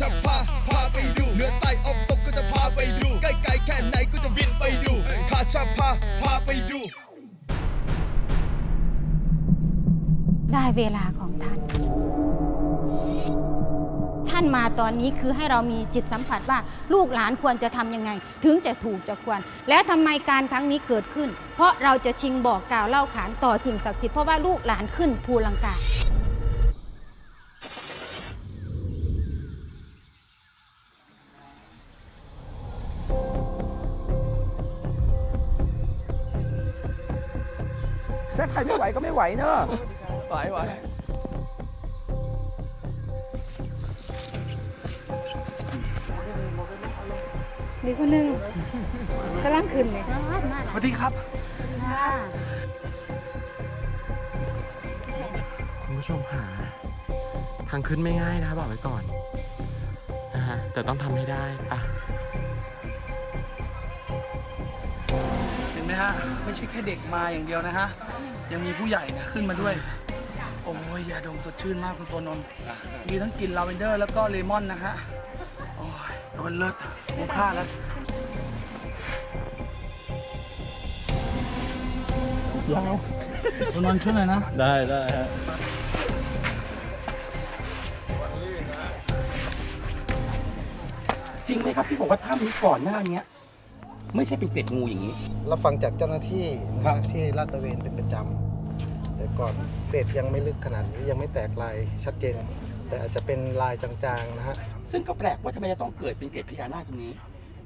จะพาพาไปดูเหนือใต้ออกตกก็จะพาไปดูใกล้ไกลแค่ไหนก็จะบินไปดูข้าจะพาพาไปดู ได้เวลาของท่าน ท่านมาตอนนี้คือให้เรามีจิตสัมผัสว่าลูกหลานควรจะทำยังไง ถึงจะถูกจะควร และทำไมการครั้งนี้เกิดขึ้น เพราะเราจะชิงบอกกล่าวเล่าขานต่อสิ่งศักดิ์สิทธิ์เพราะว่าลูกหลานขึ้นภูลังกา วก็ไม่ไหวเนอะไหวไหวนี่คนหนึ่งกำลังขึ้นเลยสวัสดีครับคุณผู้ชมค่ะทางขึ้นไม่ง่ายนะคะบอกไว้ก่อนนะฮะแต่ต้องทำให้ได้ปะเห็นไหมฮะ ไม่ใช่แค่เด็กมาอย่างเดียวนะฮะ ยังมีผู้ใหญ่เนี่ยขึ้นมาด้วย โอ้ยยาดมสดชื่นมากคุณตัวนนท์มีทั้งกลิ่นลาเวนเดอร์แล้วก็เลมอนนะฮะ โอ้ยโดนเลิศคุ้มค่าแล้วยาวตัวนนท์ช่วยหน่อยนะ ได้ได้ฮะจริงไหมครับที่บอกว่าถ้ำนี้ก่อนหน้าเนี้ย ไม่ใช่เป็นเกล็ดงูอย่างนี้เราฟังจากเจ้าหน้าที่ครันะบที่ลาดตระเวนเป็นประจำแต่ก่อนเกรดยังไม่ลึกขนาดนี้ยังไม่แตกลายชัดเจน แต่อาจจะเป็นลายจางๆนะฮะซึ่งก็แปลกว่าทำไมจะต้องเกิดเป็นเกล็ดพญานาคตรงนี้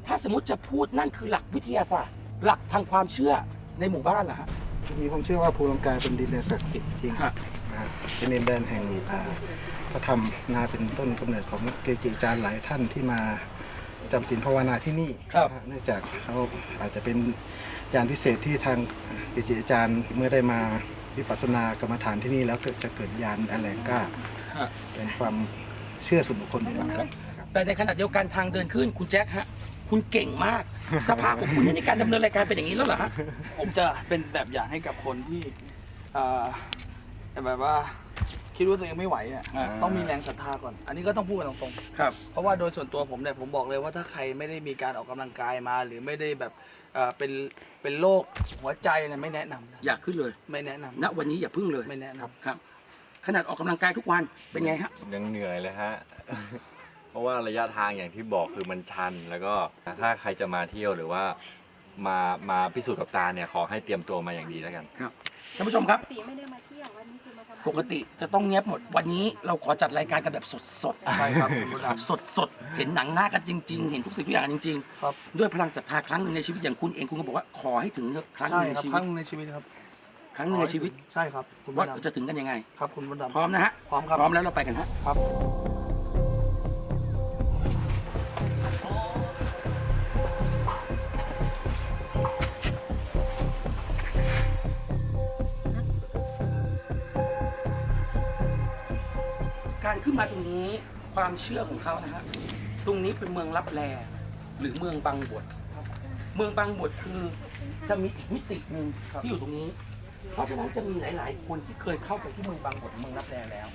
ถ้าสมมติจะพูดนั่นคือหลักวิทยาศาสตร์ หลักทางความเชื่อในหมู่บ้านเหรอฮะ มีความเชื่อว่าภูลังกาเป็นดินแดนศักดิ์สิทธิ์จริงครับ นะฮะเป็นดินแดนแห่งอ่าพระธรรมนาเป็นต้นกำเนิดของเกจิอาจารย์หลายท่านที่มา จำศีลภาวนาที่นี่ครับ นะฮะเนื่องจากเขาอาจจะเป็นยานพิเศษที่ทางเกจิอาจารย์เมื่อได้มาวิปัสสนากรรมฐานที่นี่แล้วก็จะเกิดยานอันแรงกล้า ฮะเป็นความเชื่อส่วนบุคคลอยู่นะครับแต่ในขณะเดียวกันทางเดินขึ้นคุณแจ็คฮะ คุณเก่งมาก สภาพของคุณในการดำเนินรายการเป็นอย่างนี้แล้วเหรอฮะ ผมจะเป็นแบบอย่างให้กับคนที่เอ่อแบบว่า คิดว่าตัวเองไม่ไหวเนี่ยอ่า ต้องมีแรงศรัทธาก่อน อันนี้ก็ต้องพูดกันตรงๆครับเพราะว่าโดยส่วนตัวผมเนี่ยผมบอกเลยว่าถ้าใครไม่ได้มีการออกกำลังกายมา หรือไม่ได้แบบเอ่อเป็นเป็นโรคหัวใจเนี่ยไม่แนะนำนะอยากขึ้นเลยไม่แนะนำณวันนี้อย่าพึ่งเลยไม่แนะนำ ครับ ขนาดออกกำลังกายทุกวันเป็นไงฮะ ยังเหนื่อยเลยฮะ เพราะว่าระยะทางอย่างที่บอกคือมันชัน แล้วก็ถ้าใครจะมาเที่ยวหรือว่า มามาพิสูจน์กับตาเนี่ยขอให้เตรียมตัวมาอย่างดีแล้วกัน ท่านผู้ชมครับปกติจะต้องเงียบหมดวันนี้เราขอจัดรายการกันแบบสดสดใช่ครับคุณมดดสดสดๆเห็นหนังหน้ากันจริง ๆ เห็นทุกสิ่งทุกอย่างจริงครับ ๆ ด้วยพลังศรัทธาครั้งหนึ่งในชีวิตอย่างคุณเองคุณก็บอกว่าขอให้ถึงครั้งหใช่นึ่งในครับชีควิรั้ตงในชีวิตครับครั้งหนึ่งในชีวิตใช่ครับ คุณมว่าดดจะถึงกันยังไงำครับคุณมดดำพร้อมนะฮะพร้อมครับ พร้อมแล้วเราไปกันฮะ ครับ ขึ้นมาตรงนี้ความเชื่อของเขานะฮะตรงนี้เป็นเมืองรับแลหรือเมืองบางบทเมืองบางบทคือจะมีอีกมิติหนึ่งที่อยู่ตรงนี้ เพราะฉะนั้นจะมีหลาย ๆ คนที่เคยเข้าไปที่เมืองบางบทเมืองรับแลแล้ว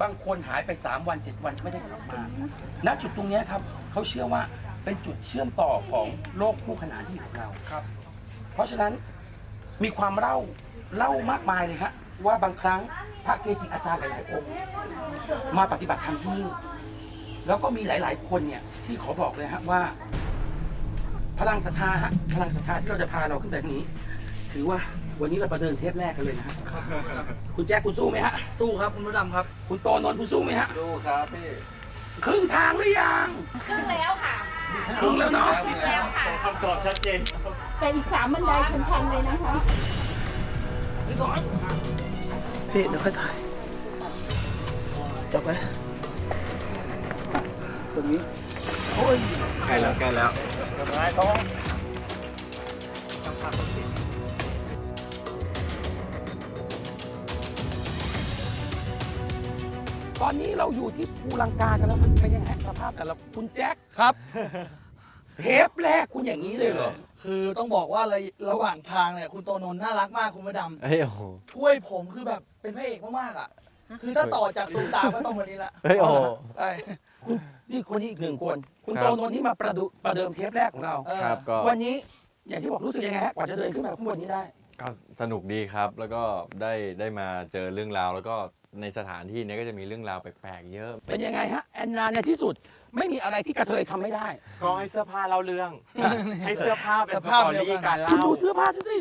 บางคนหายไป3วัน7วันไม่ได้กลับมาณจุดตรงเนี้ยครับเขาเชื่อว่าเป็นจุดเชื่อมต่อของโลกคู่ขนานที่อยู่กับเราครับ เพราะฉะนั้นมีความเล่าเล่ามากมายเลยฮะว่าบางครั้ง พระเกจิอาจารย์หลายๆองค์มาปฏิบัติธรรมที่นี่แล้วก็มีหลาย ๆ คนเนี่ยที่ขอบอกเลยฮะว่า พลังศรัทธาฮะพลังศรัทธาที่เราจะพาเราขึ้นไปทางนี้ ถือว่าวันนี้เราประเดินเทปแรกกันเลยนะฮะคุณแจ๊คคุณสู้ไหมฮะสู้ครับคุณมดดำครับ คุณโตนนท์คุณสู้ไหมฮะสู้ครับพี่ครึ่งทางหรือยังครึ่งแล้วค่ะครึ่งแล้วเนาะแต่อีกสามบันไดชันๆเลยนะคะพี่ เดี๋ยวค่อยถ่ายจับไว้ตรงนี้ใกล้แล้วใกล้แล้วตอนนี้เราอยู่ที่ภูลังกากันแล้วมันเป็นยังไงสภาพแต่ละคุณแจ็คครับ เทปแรกคุณอย่างนี้เลยเหรอ คือต้องบอกว่าระระหว่างทางเนี่ยคุณโตนนท์น่ารักมากคุณมดดำเฮ้ยโอ้โหช่วยผมคือแบบเป็นพระเอกมากๆอะ คือถ้าต่อจากตูมตามก็ต้องวันนี้ละเฮ้ยโอ้โหใช่นี่คนนี้อีกหนึ่งคน คุณครัโตบนนท์ที่มาประดุประเดิมเทปแรกของเราครับก็วันนี้อย่างที่บอกรู้สึกยังไงฮะกว่าจะเดินขึ้นมาข้างบนนี้ได้ ก็สนุกดีครับ แล้วก็ได้ได้มาเจอเรื่องราว แล้วก็ในสถานที่เนี้ยก็จะมีเรื่องราวแปลกๆเยอะ เป็นยังไงฮะแอนนาในที่สุด ไม่มีอะไรที่กระเทยทำไม่ได้ ก็ให้เสื้อผ้าเล่าเรื่อง ให้เสื้อผ้าเป็นสสภาพตอเดียวรี่กันการคุณเล่าดูเสื้อผ้าฉันสิ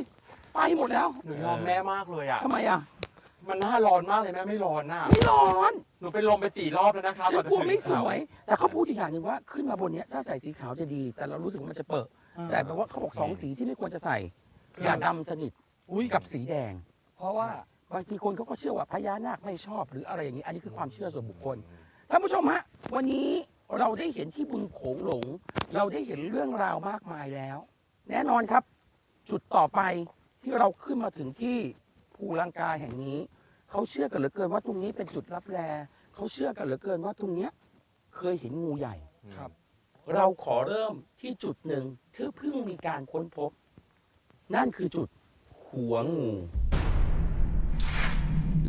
ไปหมดแล้วหนูยอมแม่มากเลยอะ ทำไมอะ มันน่าร้อนมากเลยแม่ไม่ร้อนน่ะ ไม่ร้อนหนูเป็นลมไปสี่รอบแล้วนะคะฉัก่อนนจะกลัวถึงไม่สเขาวย แต่เขาพูดอีกอย่างหนึ่งว่าขึ้นมาบนเนี้ยถ้าใส่สีขาวจะดี แต่เรารู้สึกว่ามันจะเปิดแต่แปลว่าเขาบอกสองสีที่ไม่ควรจะใส่ อย่าดำสนิทอุ้ยกับสีแดง เพราะว่า บางทีคนเขาก็เชื่อว่าพญานาคไม่ชอบหรืออะไรอย่างนี้ อันนี้คือความเชื่อส่วนบุคคล ท่านผู้ชมฮะ วันนี้ เราได้เห็นที่บึงโขงหลง เราได้เห็นเรื่องราวมากมายแล้ว แน่นอนครับ จุดต่อไปที่เราขึ้นมาถึงที่ภูลังกาแห่งนี้ เขาเชื่อกันเหลือเกินว่าตรงนี้เป็นจุดรับแลเขาเชื่อกันเหลือเกินว่าตรงเนี้ยเคยเห็นงูใหญ่ ครับ เราขอเริ่มที่จุดหนึ่งที่เพิ่งมีการค้นพบ นั่นคือจุดหัวงู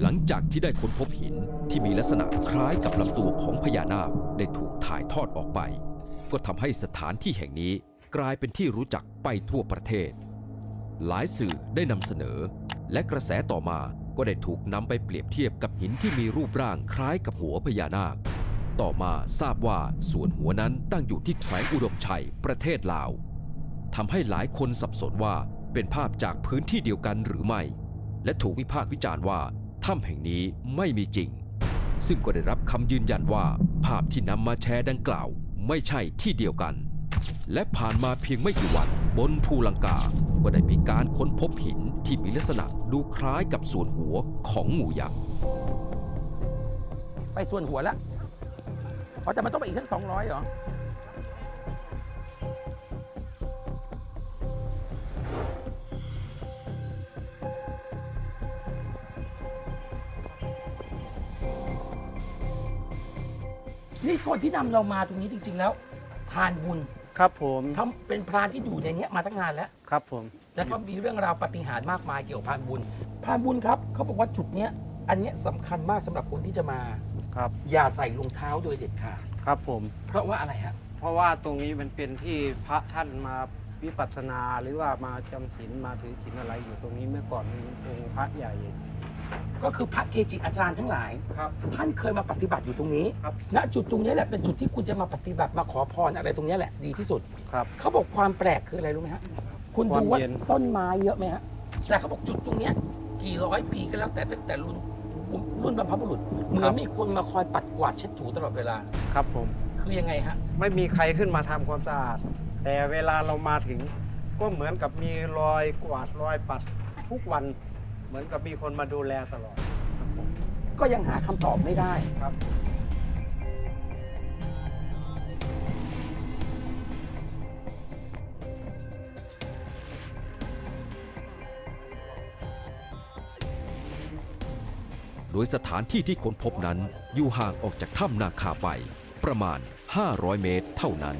หลังจากที่ได้ค้นพบหินที่มีลักษณะคล้ายกับลำตัวของพญานาคได้ถูกถ่ายทอดออกไป ก็ทำให้สถานที่แห่งนี้กลายเป็นที่รู้จักไปทั่วประเทศ หลายสื่อได้นำเสนอ และกระแสต่อมาก็ได้ถูกนำไปเปรียบเทียบกับหินที่มีรูปร่างคล้ายกับหัวพญานาค ต่อมาทราบว่าส่วนหัวนั้นตั้งอยู่ที่แขวงอุดมชัยประเทศลาวทำให้หลายคนสับสนว่าเป็นภาพจากพื้นที่เดียวกันหรือไม่ และถูกวิพากษ์วิจารณ์ว่า ถ้ำแห่งนี้ไม่มีจริง ซึ่งก็ได้รับคำยืนยันว่า ภาพที่นำมาแชร์ดังกล่าว ไม่ใช่ที่เดียวกัน และผ่านมาเพียงไม่กี่วันบนภูลังกา ก็ได้มีการค้นพบหินที่มีลักษณะดูคล้ายกับส่วนหัวของงูยักษ์ไปส่วนหัวแล้วอ๋อแต่มันต้องไปอีกทั้งสองร้อยเหรอ นี่คนที่นำเรามาตรงนี้จริง ๆ แล้วพรานบุญครับผมทำเป็นพรานที่อยู่ในเนี้ยมาตั้งนานแล้ว ครับผม แล้วก็มีเรื่องราวปาฏิหารย์มากมายเกี่ยวกับพรานบุญพรานบุญครับเขาบอกว่าจุดเนี้ยอันเนี้ยสำคัญมากสำหรับคนที่จะมา ครับ อย่าใส่รองเท้าโดยเด็ดขาดครับผม เพราะว่าอะไรฮะเพราะว่าตรงนี้มันเป็นที่พระท่านมาวิปัสสนาหรือว่ามาจำศีลมาถือศีลอะไรอยู่ตรงนี้เมื่อก่อนมีองค์พระใหญ่ ก็คือพระเกจิอาจารย์ทั้งหลาย ครับ ท่านเคยมาปฏิบัติอยู่ตรงนี้ ครับ ณ จุดตรงนี้แหละเป็นจุดที่คุณจะมาปฏิบัติมาขอพรอะไรตรงนี้แหละดีที่สุด ครับ เขาบอกความแปลกคืออะไรรู้ไหมฮะ คุณควาดูมว่าเย็น ต้นไม้เยอะไหมฮะ แต่เขาบอกจุดตรงเนี้ยกี่ร้อยปีก็แล้วแต่ตั้งแต่รุ่นรุ่นบรรพบุรุษเหมือนมีคนมาคอยปัดกวาดเช็ดถูตลอดเวลา ครับผม คือยังไงฮะ ไม่มีใครขึ้นมาทำความสะอาด แต่เวลาเรามาถึง ก็เหมือนกับมีรอยกวาดรอยปัดทุกวัน เหมือนกับมีคนมาดูแลตลอดครับผมก็ยังหาคำตอบไม่ได้ ครับ โดยสถานที่ที่ค้นพบนั้นอยู่ห่างออกจากถ้ำนาคาไป ประมาณ 500 เมตรเท่านั้น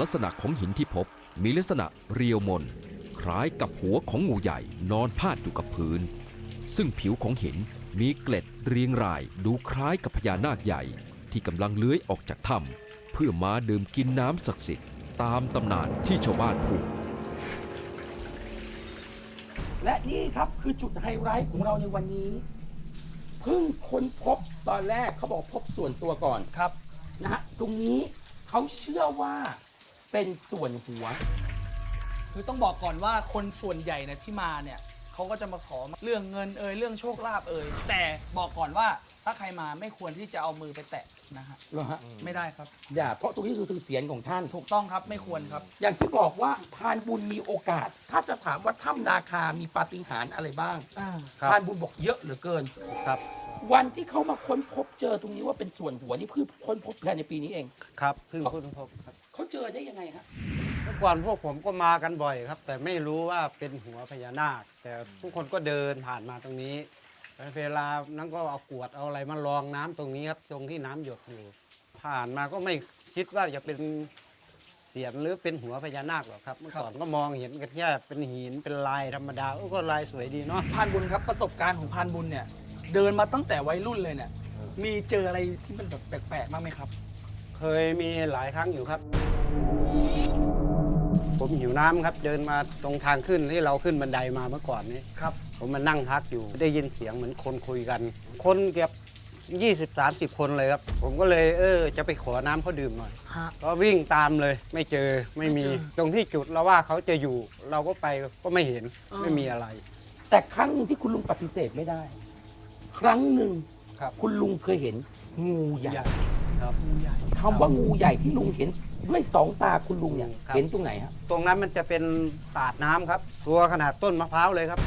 ลักษณะของหินที่พบมีลักษณะเรียวมนค ล้ายกับหัวของงูใหญ่นอนพาดอยู่กับพื้น ซึ่งผิวของหินมีเกล็ดเรียงรายดูคล้ายกับพญานาคใหญ่ ที่กำลังเลื้อยออกจากถ้ำเพื่อมาดื่มกินน้ำศักดิ์สิทธิ์ตามตำนานที่ชาวบ้านพูดและนี่ครับคือจุดไฮไลท์ของเราในวันนี้เพิ่งค้นพบตอนแรกเขาบอกพบส่วนตัวก่อนครับนะฮะตรงนี้เขาเชื่อว่าเป็นส่วนหัว คือต้องบอกก่อนว่าคนส่วนใหญ่เนี่ยที่มาเนี่ยเขาก็จะมาขอเรื่องเงินเอ่ยเรื่องโชคลาภเอ่ยแต่บอกก่อนว่าถ้าใครมาไม่ควรที่จะเอามือไปแตะนะฮะเหรอฮะไม่ได้ครับ อย่าเพราะตรงนี้คือคือเสียงของท่าน ถูกต้องครับไม่ควรครับ อย่างที่บอกว่าพรานบุญมีโอกาส ถ้าจะถามว่าถ้ำนาคามีปาฏิหาริย์อะไรบ้างครับพรานบุญบอกเยอะเหลือเกิน ครับ วันที่เขามาค้นพบเจอตรงนี้ว่าเป็นส่วนหัวนี่เพิ่งค้นพบภายในปีนี้เอง ครับเพิ่งค้นพบครับเขาเจอได้ยังไงฮะ เมื่อก่อนพวกผมก็มากันบ่อยครับ แต่ไม่รู้ว่าเป็นหัวพญานาค แต่ทุกคนก็เดินผ่านมาตรงนี้แล้วเวลานั้นก็เอากรวดเอาอะไรมาลองน้ำตรงนี้ครับ ตรงที่น้ำหยดอยู่ ผ่านมาก็ไม่คิดว่าจะเป็นเสียนหรือเป็นหัวพญานาคหรอกครับ เมื่อก่อนก็มองเห็นกันแค่เป็นหินเป็นลายธรรมดาโอ้ก็ลายสวยดีเนาะ พานบุญครับประสบการณ์ของพานบุญเนี่ยเดินมาตั้งแต่วัยรุ่นเลยเนี่ย มีเจออะไรที่มันแบบแปลกๆบ้างไหมครับ เคยมีหลายครั้งอยู่ครับ ผมหิวน้ำครับเดินมาตรงทางขึ้นที่เราขึ้นบันไดมาเมื่อก่อนนี้ ครับ ผมมานั่งพักอยู่ได้ยินเสียงเหมือนคนคุยกัน คนเกือบ 20 30 คนเลยครับ ผมก็เลยเออจะไปขอน้ำเขาดื่มหน่อย ฮะ ก็วิ่งตามเลยไม่เจอไม่มี ไม่เจอ ตรงที่จุดเราว่าเขาจะอยู่ เราก็ไปก็ไม่เห็นเออไม่มีอะไร แต่ครั้งหนึ่งที่คุณลุงปฏิเสธไม่ได้ ครั้งหนึ่งครับ คุณลุงเคยเห็นงูใหญ่ครับ คำว่างูใหญ่ที่ลุงเห็น ด้วยสองตาคุณลุงเนี่ยครับ เห็นตรงไหนฮะตรงนั้นมันจะเป็นตาดน้ำครับ ตัวขนาดต้นมะพร้าวเลยครับ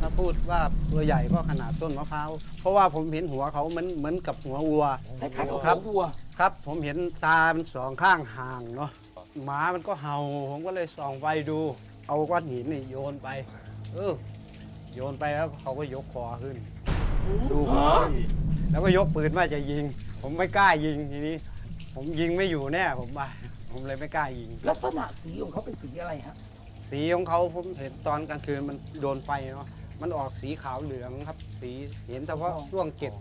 ถ้าพูดว่าตัวใหญ่ก็ขนาดต้นมะพร้าว เพราะว่าผมเห็นหัวเขาเหมือนเหมือนกับหัววัว คล้ายๆกับครับหัววัว ครับ ผมเห็นตามันสองข้างห่างเนาะหมามันก็เห่า ผมก็เลยส่องไฟดู เอาก้อนหินนี่โยนไป เออโยนไปแล้วเขาก็ยกคอขึ้น ดูผมแล้วก็ยกปืนว่าจะยิง ผมไม่กล้ายิงทีนี้ ผมยิงไม่อยู่แน่ผมว่าผมเลยไม่กล้ายิง ลักษณะสีของเขาเป็นสีอะไรฮะสีของเขาผมเห็นตอนกลางคืนมันโดนไฟเนาะมันออกสีขาวเหลืองครับ สีเห็นเฉพาะช่วงเกล็ด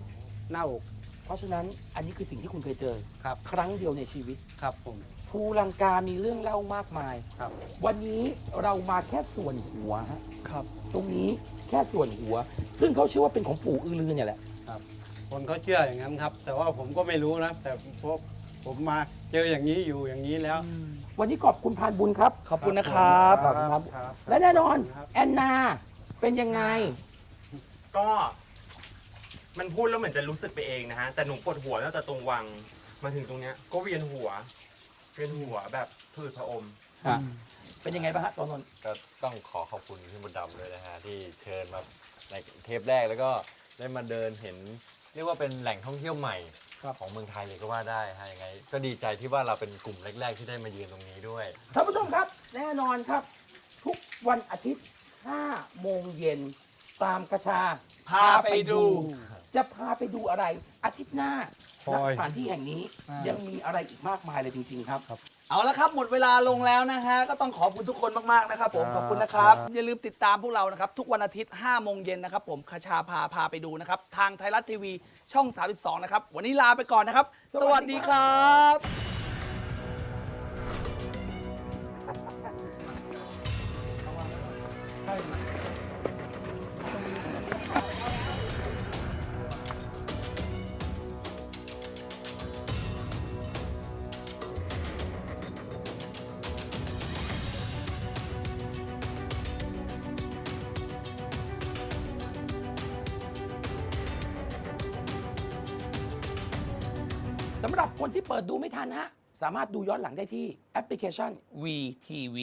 หน้าอกเพราะฉะนั้นอันนี้คือสิ่งที่คุณเคยเจอ ครับครั้งเดียวในชีวิต ครับผม ภูลังกามีเรื่องเล่ามากมาย ครับ วันนี้เรามาแค่ส่วนหัวฮะครับ ตรงนี้แค่ส่วนหัว ซึ่งเขาเชื่อว่าเป็นของปู่อือลือเนี่ยแหละ คนเขาเชื่ออย่างนั้นครับ แต่ว่าผมก็ไม่รู้นะ แต่พวก ผมมาเจออย่างนี้อยู่อย่างนี้แล้ว วันนี้ขอบคุณพานบุญครับ ขอบคุณนะครับ ขอบคุณครับ ครับและแน่นอนครับ แอนนาเป็นยังไง ก็มันพูดแล้วเหมือนจะรู้สึกไปเองนะฮะ แต่หนูปวดหัวตั้งแต่ตรงวังมาถึงตรงเนี้ย ก็เวียนหัว เวียนหัวแบบพืดผะอม เป็นยังไงบ้างฮะตอนนนก็ต้องขอขอบคุณพี่มดดำด้วยนะฮะที่เชิญมาในเทปแรกแล้วก็ได้มาเดินเห็น เรียกว่าเป็นแหล่งท่องเที่ยวใหม่ ของเมืองไทยเลยก็ว่าได้ฮะยังไง ก็ดีใจที่ว่าเราเป็นกลุ่มแรก ๆ ที่ได้มายืนตรงนี้ด้วย ท่านผู้ชมครับ แน่นอนครับ ทุกวันอาทิตย์5โมงเย็นตามกระชา พาไปดู จะพาไปดูอะไรอาทิตย์หน้า คอยณสถานที่แห่งนี้ยังมีอะไรอีกมากมายเลยจริง ๆ ครับ เอาละครับหมดเวลาลงแล้วนะฮะก็ต้องขอบคุณทุกคนมากๆนะครับผมครับขอบคุณนะครับครับ อย่าลืมติดตามพวกเรานะครับ ทุกวันอาทิตย์5โมงเย็นนะครับ ผมคชาพาพาไปดูนะครับ ทางไทยรัฐทีวีช่อง 32 นะครับ วันนี้ลาไปก่อนนะครับ สวัสดีครับสำหรับคนที่เปิดดูไม่ทันฮะ สามารถดูย้อนหลังได้ที่แอปพลิเคชัน VTV